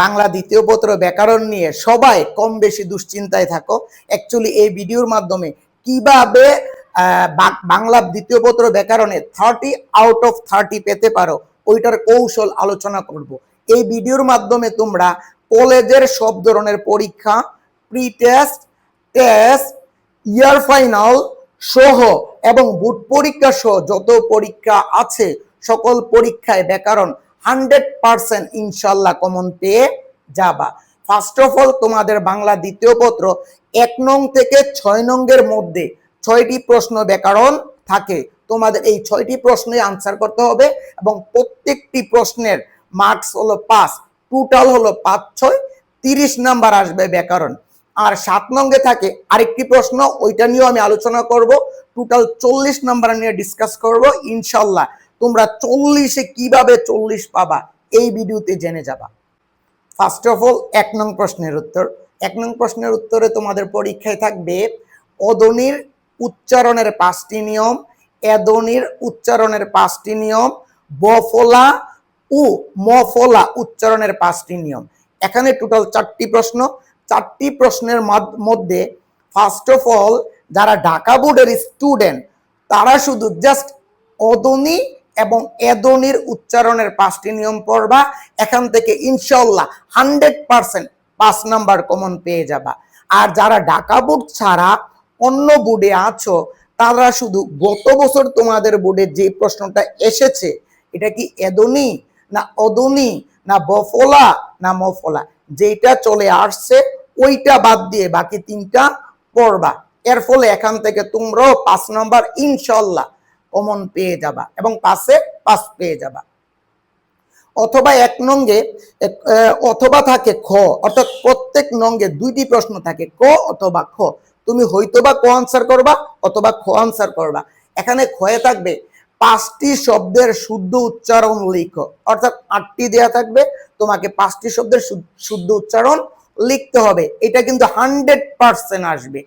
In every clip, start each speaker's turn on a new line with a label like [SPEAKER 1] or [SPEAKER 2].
[SPEAKER 1] বাংলা দ্বিতীয় পত্র ব্যাকরণ নিয়ে সবাই কম বেশি দুশ্চিন্তায় থাকো। অ্যাকচুয়ালি এই ভিডিওর মাধ্যমে কীভাবে বাংলা দ্বিতীয় পত্র ব্যাকরণে থার্টি আউট অফ থার্টি পেতে পারো, ওইটার কৌশল আলোচনা করব। এই ভিডিওর মাধ্যমে তোমরা কলেজের সব ধরনের পরীক্ষা pre test test year final সহ এবং বুট পরীক্ষা সহ যত পরীক্ষা আছে, সকল পরীক্ষায় ব্যাকরণ হান্ড্রেড পার্সেন্ট ইনশাল্লাহ কমন পেয়ে যাবা। ফার্স্ট অফ অল তোমাদের বাংলা দ্বিতীয় পত্র এক নং থেকে ছয় নঙ্গের মধ্যে ছয়টি প্রশ্ন ব্যাকরণ থাকে। তোমাদের এই ছয়টি প্রশ্নে আনসার করতে হবে এবং প্রত্যেকটি প্রশ্নের মার্কস হলো পাঁচ টোটাল হলো পাঁচ, ছয়, তিরিশ নাম্বার আসবে ব্যাকরণ। আর সাত নঙ্গে থাকে আরেকটি প্রশ্ন, ওইটা নিয়েও আমি আলোচনা করব। টোটাল চল্লিশ নাম্বার নিয়ে ডিসকাস করব, ইনশাল্লাহ। তোমরা চল্লিশে কীভাবে চল্লিশ পাবা? এই ভিডিওতে জেনে যাবা। ফার্স্ট অফ অল এক নং প্রশ্নের উত্তর। এক নং প্রশ্নের উত্তরে তোমাদের পরীক্ষায় থাকবে, অদনির উচ্চারণের পাঁচটি নিয়ম এদনির উচ্চারণের পাঁচটি নিয়ম, বফলা উ মফলা উচ্চারণের পাঁচটি নিয়ম। এখানে টোটাল চারটি প্রশ্ন। চারটি প্রশ্নের মধ্যে ফার্স্ট অফ অল যারা ঢাকা বোর্ডের স্টুডেন্ট তারা শুধু জাস্ট অদনি এবং এদনির উচ্চারণের পাঁচটি নিয়ম পড়বা, এখান থেকে ইনশাল্লাহ হান্ড্রেড পার্সেন্ট পাঁচ নাম্বার কমন পেয়ে যাবা। আর যারা ঢাকা বোর্ড ছাড়া অন্য বোর্ডে আছো, তারা শুধু গত বছর তোমাদের বোর্ডে যে প্রশ্নটা এসেছে, এটা কি এদনি না অদনি না বফলা না মফলা? যেটা চলে আসছে, ওইটা বাদ দিয়ে বাকি তিনটা পড়বা। এর ফলে এখান থেকে তোমরাও পাঁচ নাম্বার ইনশাল্লাহ কমন পেয়ে যাবা এবং পাশে পাস পেয়ে যাবা। অথবা এক নঙ্গে অথবা থাকে খ, অর্থাৎ প্রত্যেক নঙ্গে দুইটি প্রশ্ন থাকে, ক অথবা খ। তুমি হয়তোবা ক আনসার করবা অথবা খ আনসার করবা। এখানে খয়ে থাকবে, পাঁচটি শব্দের শুদ্ধ উচ্চারণ লিখো। অর্থাৎ আটটি দেয়া থাকবে, তোমাকে পাঁচটি শব্দের শুদ্ধ উচ্চারণ লিখতে হবে। এটা কিন্তু হান্ড্রেড পার্সেন্ট আসবে।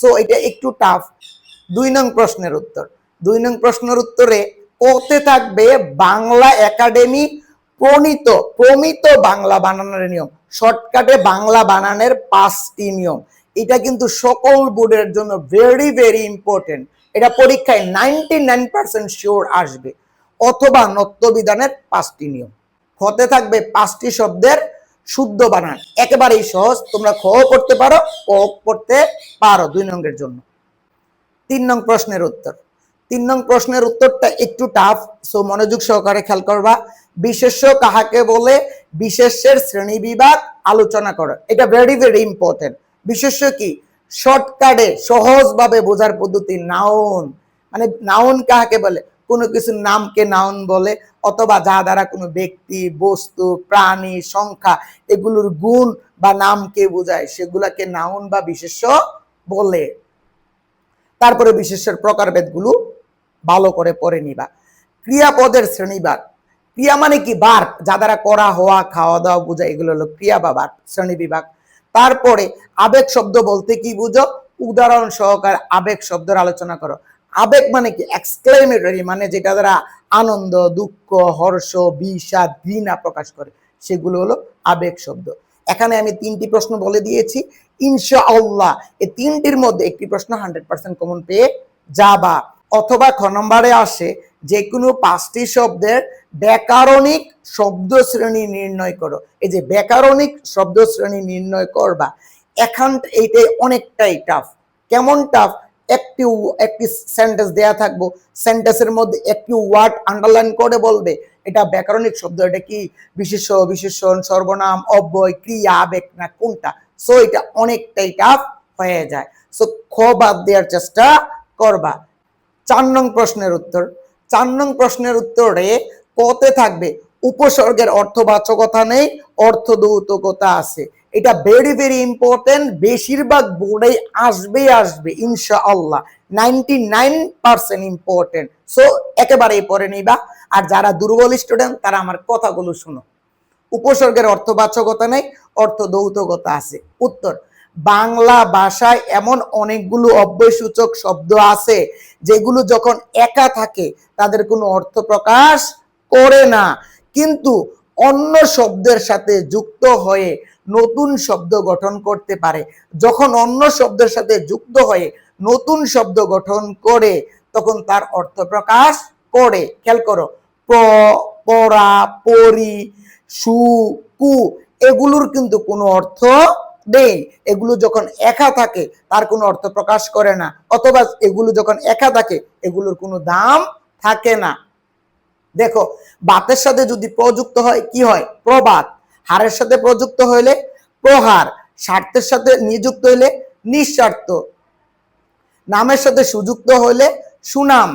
[SPEAKER 1] সো এটা একটু টাফ দুই নং প্রশ্নের উত্তর। দুই নং প্রশ্নের উত্তরে ওতে থাকবে বাংলা একাডেমি প্রণীত, প্রমিত বাংলা বানানোর নিয়ম। শর্টকাটে বাংলা বানানোর পাঁচটি নিয়ম। এটা কিন্তু সকল বোর্ডের জন্য ভেরি ভেরি ইম্পর্টেন্ট এটা পরীক্ষায় নাইনটি নাইন পার্সেন্ট শিওর আসবে, অথবা নত্যবিধানের পাঁচটি নিয়ম। হতে থাকবে পাঁচটি শব্দের শুদ্ধ বানান। একেবারেই সহজ, তোমরা খ করতে পারো ও করতে পারো দুই নঙ্গের জন্য। তিন নং প্রশ্নের উত্তর। তিন নং প্রশ্নের উত্তরটা একটু টাফ সো মনোযোগ সহকারে খেয়াল করবা। বিশেষ্য কাহাকে বলে? বিশেষ্যের শ্রেণি বিভাগ আলোচনা করো। এটা ভেরি ভেরি ইম্পর্টেন্ট বিশেষ্য কি? শর্টকাটে সহজভাবে বোঝার পদ্ধতি নাউন মানে নাউন কাহাকে বলে? কোনো কিছুর নামকে নাউন বলে, অথবা যা দ্বারা কোনো ব্যক্তি, বস্তু, প্রাণী, সংখ্যা, এগুলোর গুণ বা নামকে বোঝায়, সেগুলাকে নাউন বা বিশেষ্য বলে। তারপরে বিশেষের প্রকারভেদগুলো ভালো করে পড়ে নিবা। ক্রিয়াপদের শ্রেণীবাদ ক্রিয়া মানে কি? বার যা দ্বারা করা, হওয়া, খাওয়া দাওয়া বোঝায় এগুলো হলো ক্রিয়া বা বার শ্রেণি বিভাগ। তারপরে আবেগ শব্দ বলতে কি বুঝো? উদাহরণ সহকারে আবেগ শব্দের আলোচনা করো। আবেগ মানে কি? এক্সক্লেমেটরি মানে যেটা দ্বারা আনন্দ, দুঃখ, হর্ষ, বিষাদ, ঘৃণা প্রকাশ করে। সেগুলো হলো আবেগ শব্দ। এখানে আমি তিনটি প্রশ্ন বলে দিয়েছি। ইনশাআল্লাহ। এই তিনটির মধ্যে একটি প্রশ্ন হান্ড্রেড পার্সেন্ট কমন পেয়ে যাবা। অথবা খ নম্বরে আসে যে কোনো পাঁচটি শব্দের ব্যাকরণিক শব্দ শ্রেণি নির্ণয় করো। এই যে ব্যাকরণিক শব্দ শ্রেণি নির্ণয় করবা, এখান এইটাই অনেকটাই টাফ কেমন টাফ একটি একটি সেন্টেন্স দেয়া থাকব। সেন্টেন্সের মধ্যে একটি ওয়ার্ড আন্ডারলাইন করে বলবে। এটা ব্যাকরণিক শব্দ, এটা কি? বিশেষ বিশেষণ সর্বনাম, অব্যয়, ক্রিয়া, আবেগ না কোনটা? সো এটা অনেকটাই টাফ হয়ে যায়। সো খ বাদ দেওয়ার চেষ্টা করবা। চার নং প্রশ্নের উত্তর। চার নং প্রশ্নের উত্তরে কতে থাকবে? উপসর্গের অর্থবাচকতা নেই, অর্থদৌতকতা আছে। এটা ভেরি ভেরি ইম্পর্টেন্ট বেশিরভাগ বোর্ডে আসবে আসবে, ইনশাআল্লাহ। Ninety nine percent important so একেবারেই পড়ে নিবা। আর যারা দুর্বল স্টুডেন্ট তারা আমার কথাগুলো শুনো। উপসর্গের অর্থবাচকতা নেই, অর্থদৌতকতা আছে। উত্তর, বাংলা ভাষায় এমন অনেকগুলো অব্যয়সূচক শব্দ আছে যেগুলো যখন একা থাকে, তাদের কোনো অর্থ প্রকাশ করে না। কিন্তু অন্য শব্দের সাথে যুক্ত হয়ে নতুন শব্দ গঠন করতে পারে। যখন অন্য শব্দের সাথে যুক্ত হয়ে নতুন শব্দ গঠন করে, তখন তার অর্থ প্রকাশ করে। খেয়াল করো প্র পড়া পরি, সু, কু, এগুলোর কিন্তু কোনো অর্থ নেই এগুলো যখন একা থাকে, তার কোনো অর্থ প্রকাশ করে না। অথবা এগুলো যখন একা থাকে, এগুলোর কোনো দাম থাকে না। দেখো, বাতের সাথে যদি প্রযুক্ত হয়, কি হয়? প্রবাদ। হারের সাথে প্রযুক্ত হইলে প্রহার। স্বার্থের সাথে নিযুক্ত হইলে নিঃস্বার্থ। নামের সাথে সুযুক্ত হলে সুনাম।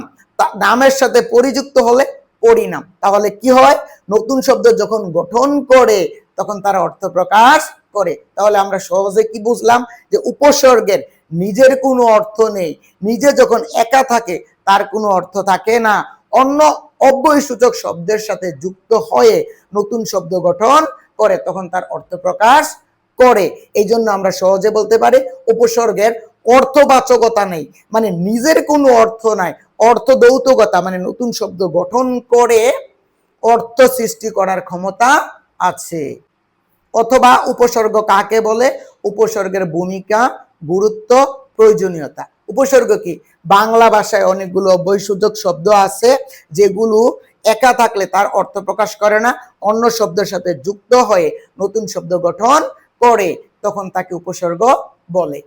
[SPEAKER 1] নামের সাথে পরিযুক্ত হলে পরিণাম। তাহলে কি হয়? নতুন শব্দ যখন গঠন করে, তখন তার অর্থ প্রকাশ করে, তাহলে আমরা সহজে কি বুঝলাম? যে উপসর্গের নিজের কোনো অর্থ নেই। নিজে যখন একা থাকে, তার কোনো অর্থ থাকে না। অন্য অব্যয়সূচক শব্দের সাথে যুক্ত হয়ে নতুন শব্দ গঠন করে, তখন তার অর্থ প্রকাশ করে। এই জন্য আমরা সহজে বলতে পারি, উপসর্গের অর্থবাচকতা নেই। মানে নিজের কোনো অর্থ নাই, অর্থ দৌতকতা মানে নতুন শব্দ গঠন করে অর্থ সৃষ্টি করার ক্ষমতা আছে। অথবা উপসর্গ কাকে বলে? উপসর্গের ভূমিকা, গুরুত্ব, প্রয়োজনীয়তা। উপসর্গ কি? বাংলা ভাষায় অনেকগুলো অবৈসূচক শব্দ আছে, যেগুলো একা থাকলে তার অর্থ প্রকাশ করে না। অন্য শব্দের সাথে যুক্ত হয়ে নতুন শব্দ গঠন করে, তখন তাকে উপসর্গ বলে।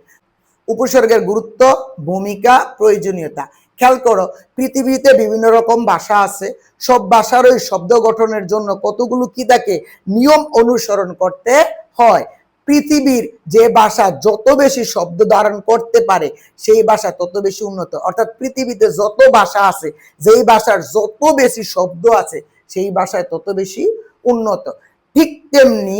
[SPEAKER 1] উপসর্গের গুরুত্ব, ভূমিকা, প্রয়োজনীয়তা। খেয়াল করো, পৃথিবীতে বিভিন্ন রকম ভাষা আছে। সব ভাষারই শব্দ গঠনের জন্য কতগুলো কি থাকে? নিয়ম অনুসরণ করতে হয়। পৃথিবীর যে ভাষা যত বেশি শব্দ ধারণ করতে পারে, সেই ভাষা তত বেশি উন্নত। অর্থাৎ পৃথিবীতে যত ভাষা আছে, যেই ভাষার যত বেশি শব্দ আছে, সেই ভাষায় তত বেশি উন্নত। ঠিক তেমনি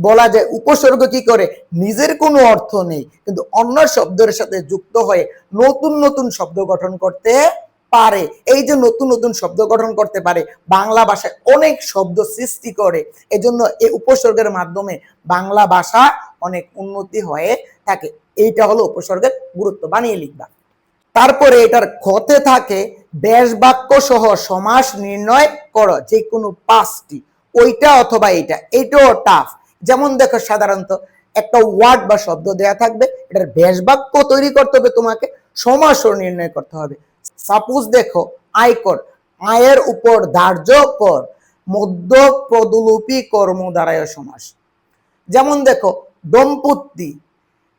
[SPEAKER 1] বলা যায় উপসর্গ কি করে? নিজের কোনো অর্থ নেই। কিন্তু অন্য শব্দের সাথে যুক্ত হয়ে নতুন নতুন শব্দ গঠন করতে পারে। এই যে নতুন নতুন শব্দ গঠন করতে পারে, বাংলা ভাষায় অনেক শব্দ সৃষ্টি করে। এজন্য এই উপসর্গের মাধ্যমে বাংলা ভাষা অনেক উন্নতি হয়ে থাকে। এইটা হলো উপসর্গের গুরুত্ব। বানিয়ে লিখবা। তারপরে এটার ক্ষতে থাকে দেশ বাক্য সহ সমাস নির্ণয় করো। যে কোনো পাঁচটি। ওইটা অথবা এইটা এইটাও টাফ যেমন দেখো সাধারণত একটা ওয়ার্ড বা শব্দ দেয়া থাকবে, এটার বেশ বাক্য তৈরি করতে হবে তোমাকে সমাসও নির্ণয় করতে হবে। সাপোজ দেখো আয়কর আয়ের উপর ধার্য কর, মধ্য প্রদুলুপি কর্ম দ্বারায় সমাস। যেমন দেখো, দম্পতি,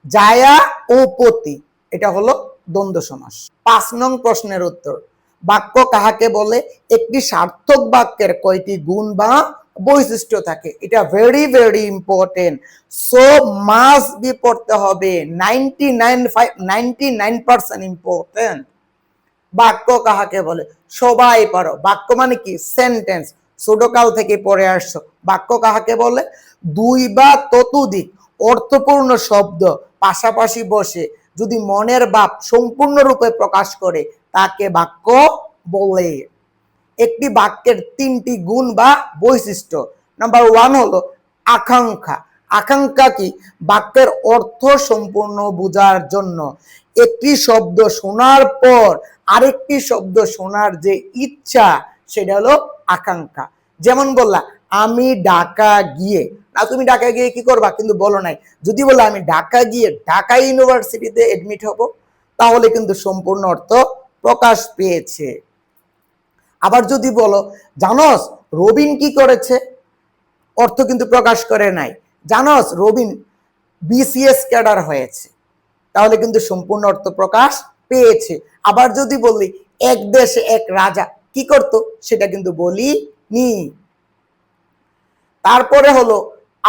[SPEAKER 1] জায়া ও পতি, এটা হলো দ্বন্দ্ব সমাস। পাঁচ নং প্রশ্নের উত্তর, বাক্য কাহাকে বলে? একটি সার্থক বাক্যের কয়টি গুণ বা বৈশিষ্ট্য থাকে। এটা very very important so must be পড়তে হবে। Ninety nine five ninety nine percent important বাক্য কাহাকে বলে? সবাই পারো। বাক্য মানে কি? সেন্টেন্স ছোটকাল থেকে পড়ে আসছো। বাক্য কাহাকে বলে? দুই বা ততোধিক অর্থপূর্ণ শব্দ পাশাপাশি বসে যদি মনের ভাব সম্পূর্ণরূপে প্রকাশ করে, তাকে বাক্য বলে। একটি বাক্যের তিনটি গুণ বা বৈশিষ্ট্য। নাম্বার ওয়ান হলো আকাঙ্ক্ষা। আকাঙ্ক্ষা কি? বাক্যের অর্থ সম্পূর্ণ বোঝার জন্য। একটি শব্দ শোনার পর আরেকটি শব্দ শোনার যে ইচ্ছা, সেটা হলো আকাঙ্ক্ষা। যেমন বললা, আমি ঢাকা গিয়ে না, তুমি ঢাকা গিয়ে কি করবা? কিন্তু বলো নাই। যদি বলো আমি ঢাকা গিয়ে ঢাকা ইউনিভার্সিটিতে এডমিট হব, তাহলে কিন্তু সম্পূর্ণ অর্থ প্রকাশ পেয়েছে। আবার যদি বলো, জানস, রবিন কি করেছে? অর্থ কিন্তু প্রকাশ করে নাই। জানস, রবিন বিসিএস ক্যাডার হয়েছে। তাহলে কিন্তু সম্পূর্ণ অর্থ প্রকাশ পেয়েছে। আবার যদি বলি, এক দেশে এক রাজা কি করত? সেটা কিন্তু বলি নি তারপরে হলো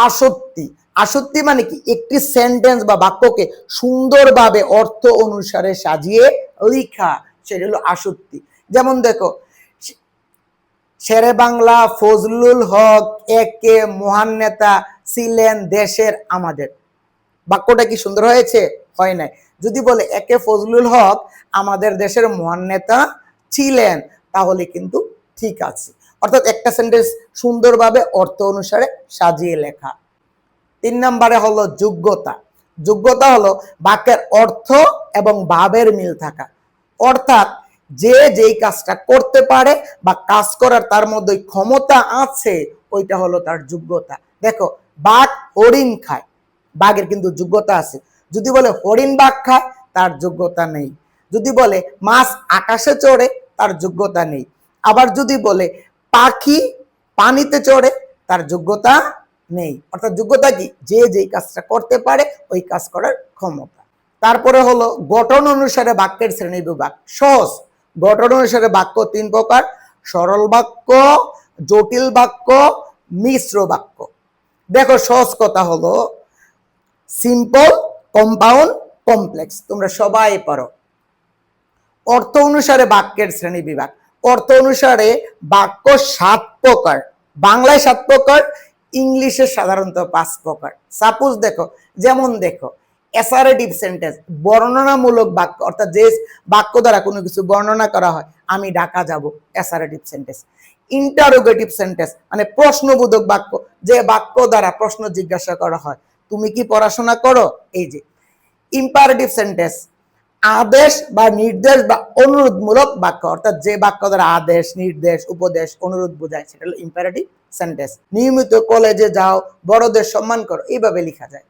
[SPEAKER 1] আসত্তি আসত্তি মানে কি? একটি সেন্টেন্স বা বাক্যকে সুন্দরভাবে অর্থ অনুসারে সাজিয়ে লেখা। সেটা হলো আসত্তি যেমন দেখো শেরে বাংলা ফজলুল হক একে মহান নেতা ছিলেন দেশের আমাদের। বাক্যটা কি সুন্দর হয়েছে? হয় নাই। যদি বলে একে ফজলুল হক আমাদের দেশের মহান নেতা ছিলেন, তাহলে কিন্তু ঠিক আছে। অর্থাৎ একটা সেন্টেন্স সুন্দরভাবে অর্থ অনুসারে সাজিয়ে লেখা। তিন নম্বরে হলো যোগ্যতা। যোগ্যতা হলো বাক্যের অর্থ এবং ভাবের মিল থাকা। অর্থাৎ যে যেই কাজটা করতে পারে বা কাজ করার তার মধ্যে ক্ষমতা আছে, ওইটা হলো তার যোগ্যতা। দেখো, বাঘ হরিণ খায়, বাঘের কিন্তু যোগ্যতা আছে। যদি বলে হরিণ বাঘ খায়, তার যোগ্যতা নেই। যদি বলে মাছ আকাশে চড়ে, তার যোগ্যতা নেই। আবার যদি বলে পাখি পানিতে চড়ে, তার যোগ্যতা নেই। অর্থাৎ যোগ্যতা কি? যে যেই কাজটা করতে পারে, ওই কাজ করার ক্ষমতা। তারপরে হলো গঠন অনুসারে বাক্যের শ্রেণি বিভাগ। সহজ। গঠন অনুসারে বাক্য তিন প্রকার, সরল বাক্য, জটিল বাক্য, মিশ্র বাক্য। দেখো, সহজ কথা হলো সিম্পল কম্পাউন্ড কমপ্লেক্স তোমরা সবাই পারো। অর্থ অনুসারে বাক্যের শ্রেণি বিভাগ। অর্থ অনুসারে বাক্য সাত প্রকার। বাংলায় সাত প্রকার, ইংলিশে সাধারণত পাঁচ প্রকার। সাপোজ দেখো, যেমন দেখো অ্যাসারেটিভ সেন্টেন্স বর্ণনামূলক বাক্য, অর্থাৎ যে বাক্য দ্বারা কোনো কিছু বর্ণনা করা হয়, আমি ঢাকা যাব অ্যাসারেটিভ সেন্টেন্স ইন্টারোগেটিভ সেন্টেন্স মানে প্রশ্নবোধক বাক্য, যে বাক্য দ্বারা প্রশ্ন জিজ্ঞাসা করা হয়। তুমি কি পড়াশোনা করো? এই যে। ইম্পারেটিভ সেন্টেন্স আদেশ বা নির্দেশ বা অনুরোধমূলক বাক্য, অর্থাৎ যে বাক্য দ্বারা আদেশ, নির্দেশ, উপদেশ, অনুরোধ বোঝায়, সেটা হলো ইম্পারেটিভ সেন্টেন্স নিয়মিত কলেজে যাও, বড়দের সম্মান করো, এইভাবে লেখা যায়।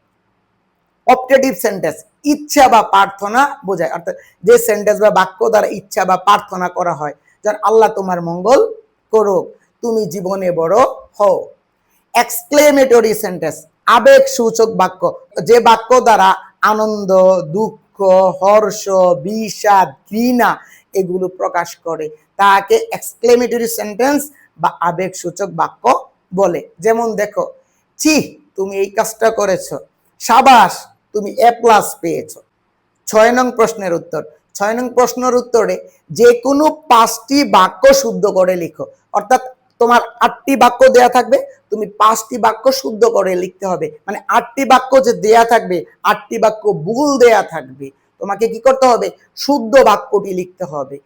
[SPEAKER 1] অপটেটিভ সেন্টেন্স, ইচ্ছা বা প্রার্থনা বোঝায়। অর্থাৎ যে সেন্টেন্স বা বাক্য দ্বারা ইচ্ছা বা প্রার্থনা করা হয়, যার আল্লাহ তোমার মঙ্গল করুক, তুমি জীবনে বড় হও। এক্সক্লেমেটরি সেন্টেন্স আবেগ সূচক বাক্য। যে বাক্য দ্বারা আনন্দ, দুঃখ, হর্ষ, বিষাদ, ঘৃণা এগুলো প্রকাশ করে, তাকে এক্সক্লেমেটরি সেন্টেন্স বা আবেগ সূচক বাক্য বলে। যেমন দেখো, ছি, তুমি এই কাজটা করেছ। সাবাস তুমি এ প্লাস পেয়েছ। ছয় নং প্রশ্নের উত্তর। ছয় নং প্রশ্নের উত্তরে যে কোনো পাঁচটি বাক্য শুদ্ধ করে লিখো। অর্থাৎ তোমার আটটি বাক্য দেয়া থাকবে, তুমি পাঁচটি বাক্য শুদ্ধ করে লিখতে হবে। মানে আটটি বাক্য যে দেয়া থাকবে, আটটি বাক্য ভুল দেয়া থাকবে। তোমাকে কি করতে হবে? শুদ্ধ বাক্যটি লিখতে হবে।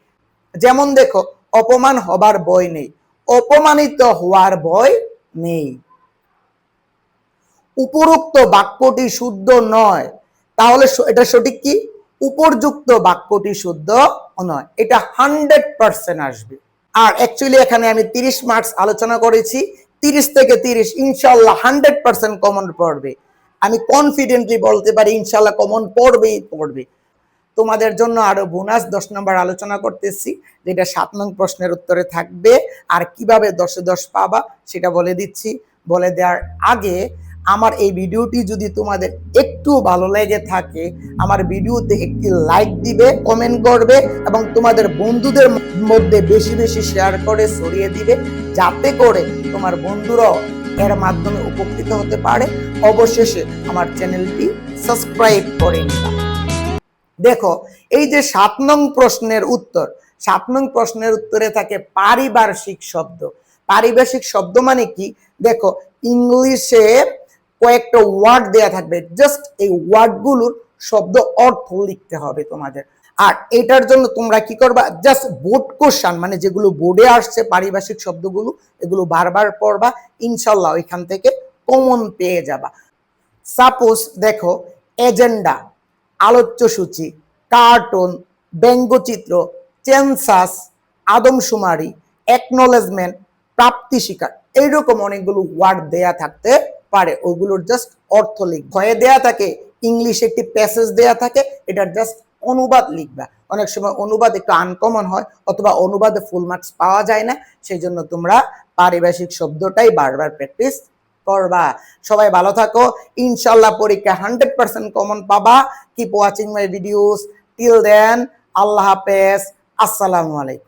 [SPEAKER 1] যেমন দেখো, অপমান হবার ভয় নেই। অপমানিত হওয়ার ভয় নেই। উপরোক্ত বাক্যটি শুদ্ধ নয়। তাহলে এটা সঠিক কি? উপরযুক্ত বাক্যটি শুদ্ধ নয়। এটা হান্ড্রেড পার্সেন্ট আসবে। আর অ্যাকচুয়ালি এখানে আমি তিরিশ মার্কস আলোচনা করেছি। তিরিশ থেকে তিরিশ ইনশাল্লাহ হান্ড্রেড পার্সেন্ট কমন পড়বে। আমি কনফিডেন্টলি বলতে পারি ইনশাল্লাহ কমন পড়বেই পড়বে। তোমাদের জন্য আরও বোনাস দশ নম্বর আলোচনা করতেছি, যেটা সাত নং প্রশ্নের উত্তরে থাকবে। আর কীভাবে দশে দশ পাবা, সেটা বলে দিচ্ছি। বলে দেওয়ার আগে আমার এই ভিডিওটি যদি তোমাদের একটু ভালো লেগে থাকে, আমার ভিডিওতে একটি লাইক দিবে কমেন্ট করবে এবং তোমাদের বন্ধুদের মধ্যে বেশি বেশি শেয়ার করে ছড়িয়ে দিবে, যাতে করে তোমার বন্ধুরাও এর মাধ্যমে উপকৃত হতে পারে। অবশেষে আমার চ্যানেলটি সাবস্ক্রাইব করে দেখো, এই যে সাত নং প্রশ্নের উত্তর, সাত নং প্রশ্নের উত্তরে থাকে পারিপার্শ্বিক শব্দ। পারিভাষিক শব্দ মানে কি? দেখো, ইংলিশে কয়েকটা ওয়ার্ড দেয়া থাকবে। জাস্ট এই ওয়ার্ডগুলোর শব্দ অর্থ লিখতে হবে তোমাদের। আর এটার জন্য তোমরা কি করবা? জাস্ট বোর্ড কোশ্চান মানে যেগুলো বোর্ডে আসছে পারিভাষিক শব্দগুলো, এগুলো বারবার পড়বা। ইনশাল্লাহ ওইখান থেকে কমন পেয়ে যাবা। সাপোজ দেখো এজেন্ডা আলোচ্যসূচি কার্টুন ব্যঙ্গচিত্র চেনসাস আদমশুমারি একনলেজমেন্ট প্রাপ্তি শিকার এইরকম অনেকগুলো ওয়ার্ড দেয়া থাকতে পারে ওগুলোর জাস্ট অর্থ লিখ ভয়ে দেয়া থাকে ইংলিশে একটি প্যাসেজ দেয়া থাকে, এটার জাস্ট অনুবাদ লিখবা। অনেক সময় অনুবাদ একটু আনকমন হয়, অথবা অনুবাদে ফুল মার্কস পাওয়া যায় না সেই জন্য তোমরা পারিভাষিক শব্দটাই বারবার প্র্যাকটিস করবা। সবাই ভালো থাকো ইনশাল্লাহ পরীক্ষা হান্ড্রেড পার্সেন্ট কমন পাবা। Keep watching my videos till then আল্লাহ হাফেজ, আসসালামু আলাইকুম।